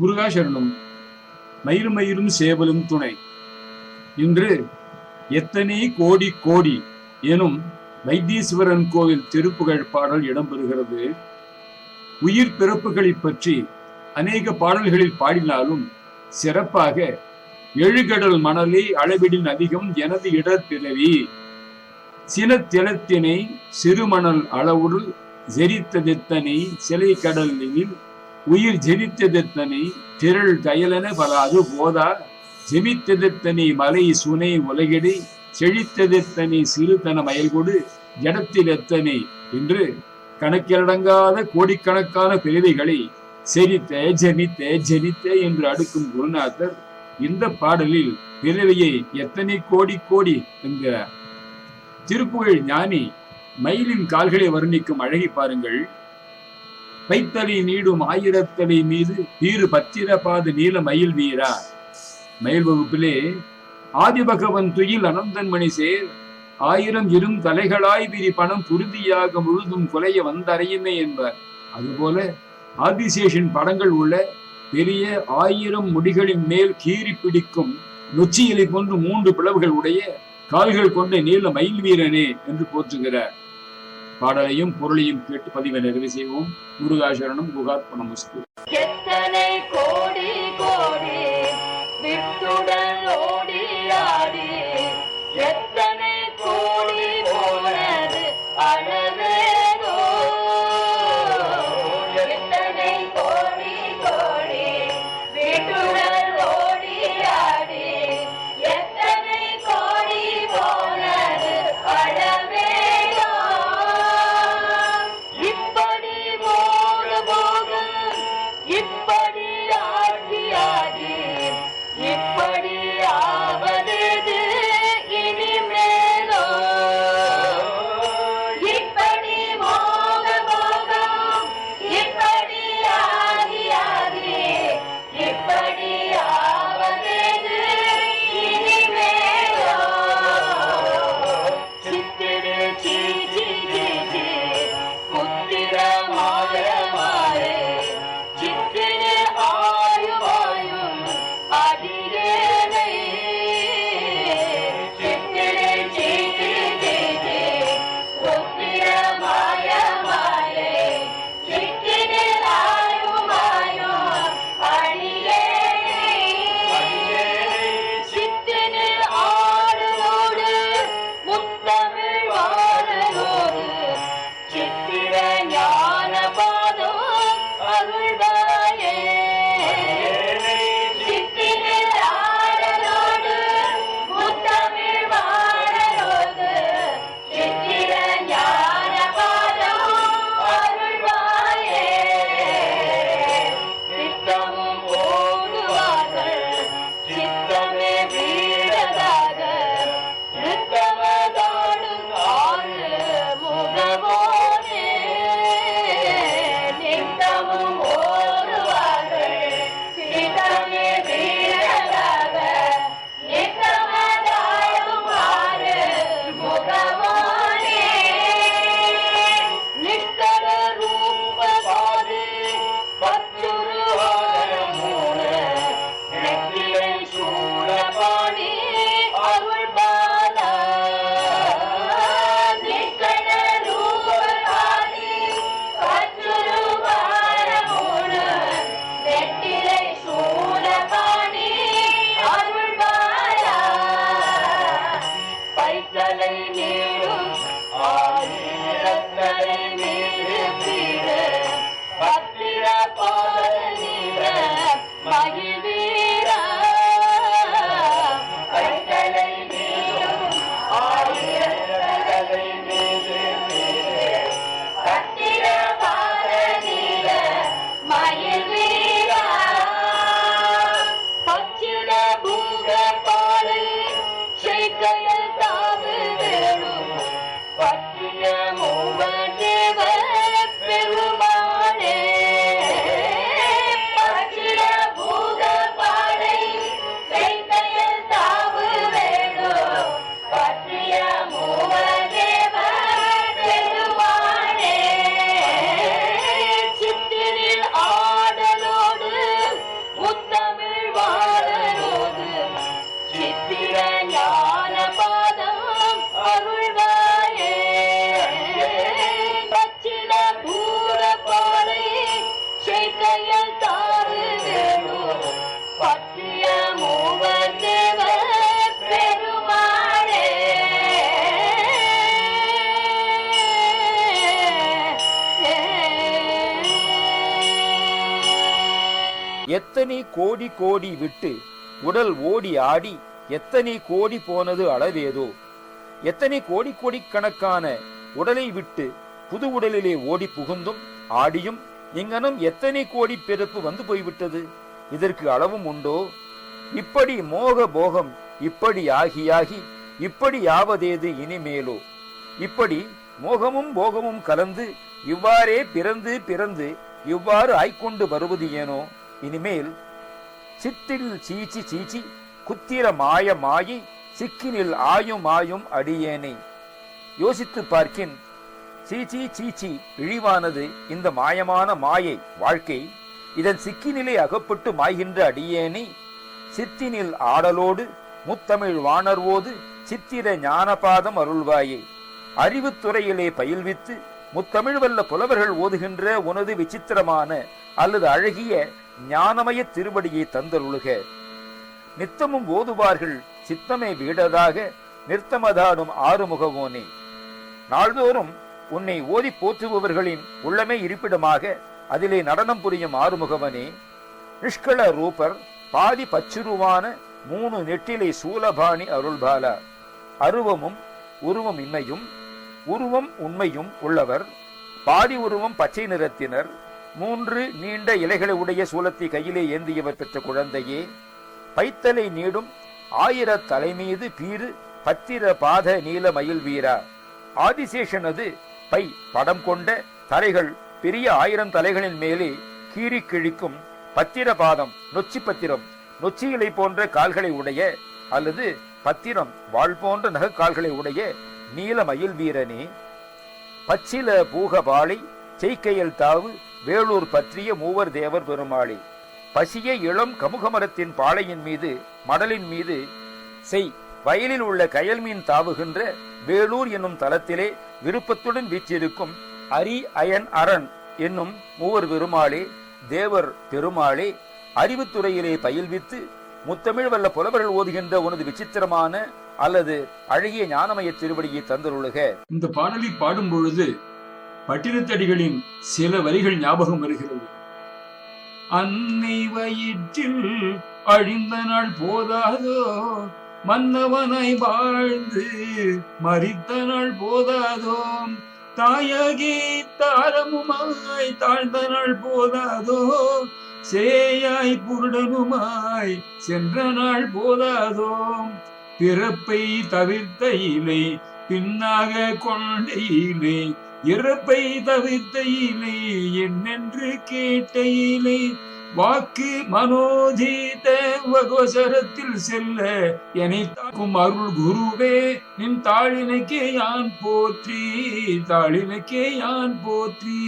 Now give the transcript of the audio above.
முருகா சரணம் மயிரும் மயிரும் சேவலும் துணை. இன்று எத்தனை கோடி கோடி எனும் வைத்தீஸ்வரன் கோவில் திருப்புகழ் பாடல் இடம்பெறுகிறது. உயிர் பிறப்புகளை பற்றி அநேக பாடல்களில் பாடினாலும் சிறப்பாக எழுகடல் மணலை அளவிடின் அதிகம் எனது இடர்பிறவி சினத்திலத்தினை சிறுமணல் அளவுடு ஜெரித்ததெத்தனை சிலை கடலில் உயிர் ஜெனித்ததெத்தனை திரள் கயலென பல அது போதா? ஜெமித்ததெத்தனை மலை சுனை உலகிடை செழித்ததெத்தனை சிறுதன மயல்கொடு ஜடத்தில் எத்தனை என்று கணக்கிலடங்காத கோடிக்கணக்கான பிறவிகளை செரித்த ஜெனித்த ஜெனித்த என்று அடுக்கும் குருநாதர் இந்த பாடலில் பிறவியை எத்தனை கோடி கோடி என்கிறார் திருப்புகழ் ஞானி மயிலின் கால்களை வர்ணிக்கும் அழகி பாருங்கள். பைத்தலை நீடும் ஆயிரத்தலை மீது வீறு பத்திரபாத நீல மயில் வீரா. மயில் வகுப்பிலே ஆதிபகவன் துயில் அனந்தன்மணி சேர் ஆயிரம் இரும் தலைகளாய் விரி பணம் குருதியாக முழுதும் குலைய வந்தறையுமே என்பார். அதுபோல ஆதிசேஷன் படங்கள் உள்ள பெரிய ஆயிரம் முடிகளின் மேல் கீறி பிடிக்கும் நொச்சியலை போன்று மூன்று பிளவுகள் உடைய கால்கள் கொண்ட நீல மயில் வீரனே என்று போற்றுகிறார். பாடலையும் பொருளையும் கேட்டு பதிவை நிறைவு செய்வோம். முருகாசரணம் குகாத்மனமுஸ்து எத்தனை கோடி கோடி வித்துடன் ஓடி ஆடி எத்தனை கோடி போனது அளவேதோ Yeah. What? எத்தனை கோடி கோடி விட்டு உடல் ஓடி ஆடி எத்தனை கோடி போனது அளவேதோ. எத்தனை கோடி கோடி கணக்கான உடலை விட்டு புது உடலிலே ஓடி புகுந்தும் ஆடியும் இங்கனம் எத்தனை கோடி பிறப்பு வந்து போய்விட்டது? இதற்கு அளவும் உண்டோ? இப்படி மோக போகம் இப்படி ஆகியாகி இப்படி யாவதேது இனிமேலோ? இப்படி மோகமும் போகமும் கலந்து இவ்வாறே பிறந்து பிறந்து இவ்வாறு ஆய்க்கொண்டு வருவது ஏனோ? இனிமேல் சித்தில் சீச்சி சீச்சி குத்திர மாய மாயி சிக்கினில் ஆயும் ஆயும் அடியேனை. யோசித்து பார்க்கின் சீச்சி சீச்சி இழிவானது இந்த மாயமான மாயை வாழ்க்கை இதன் சிக்கினிலே அகப்பட்டு மாய்கின்ற அடியேனை சித்தினில் ஆடலோடு முத்தமிழ் வாணர்வோது சித்திர ஞானபாதம் அருள்வாயே. அறிவுத்துறையிலே பயில்வித்து முத்தமிழ் வல்ல புலவர்கள் ஓதுகின்ற உனது விசித்திரமான அல்லது அழகிய ஞானமய திருவடியை தந்தருளுக. நித்தமும் ஓதுவார்கள் சித்தமே வீடதாக நிறுத்தமதாடும் ஆறுமுகவோனே. நாள்தோறும் உன்னை ஓதி போற்றுபவர்களின் உள்ளமே இருப்பிடமாக அதிலே நடனம் புரியும் ஆறுமுகவனே. நிஷ்கள ரூபர் பாதி பச்சுருவான மூணு நெட்டிலை சூலபாணி அருள்பாலா. அருவமும் உருவம் இன்மையும் உருவம் உண்மையும் உள்ளவர். பாதி உருவம் பச்சை நிறத்தினர். மூன்று நீண்ட இலைகளை உடைய சூலத்தை கையிலே ஏந்தியவர் பெற்ற குழந்தையே பைத்தலை நீடும் ஆயிர தலைமீது பீறு பத்திர பாத நீல மயில் வீரா. ஆதிசேஷனது பை படம் கொண்ட தலைகள் பெரிய ஆயிரம் தலைகளின் மேலே கீறி கிழிக்கும் பத்திர பாதம் நொச்சி பத்திரம். நொச்சி இலை போன்ற கால்களை உடைய அல்லது பத்திரம் வாழ் போன்ற நகக்கால்களை உடைய நீல மயில் வீரனே. பச்சில பூகபாலை செய்கையல் தாவு வேலூர் பற்றிய மூவர் தேவர் பெருமாளி பசிய இளம் கமுகமரத்தின் பாளையின் மீது மடலின் மீது செய் வயலில் உள்ள கயல் மீன் தாவுகின்ற வேலூர் என்னும் தலத்திலே விருப்பத்துடன் வீச்சிருக்கும் அரி அயன் அரண் என்னும் மூவர் பெருமாளே தேவர் பெருமாளே அறிவுத்துறையிலே பயில்வித்து முத்தமிழ் வல்ல புலவர்கள் ஓதுகின்ற உனது விசித்திரமான அல்லது அழகிய ஞானமய திருவடியை தந்தருளுக. இந்த பாடலை பாடும் பொழுது பட்டினத்தடிகளின் சில வரிகள் ஞாபகம் வருகிறது. அன்னை வயிற்றில் அழிந்த நாள் போதாதோ மன்னவனாய் வாழ்ந்து மறித்த நாள் போதாதோ தாயகி தாரமுமாய் தாழ்ந்த நாள் போதாதோ சேயாய் புருடனுமாய் சென்ற நாள் போதாதோ பிறப்பை தவிர்த்த இலை பின்னாக கொண்ட இலை இறப்பை தவிர்த்தையிலே என்னென்று கேட்டையிலே வாக்கு மனோஜீத வகோசரத்தில் செல்ல என்னை தாக்கும் அருள் குருவே நின் தாழினைக்கே யான் போற்றி தாழினைக்கே யான் போற்றி.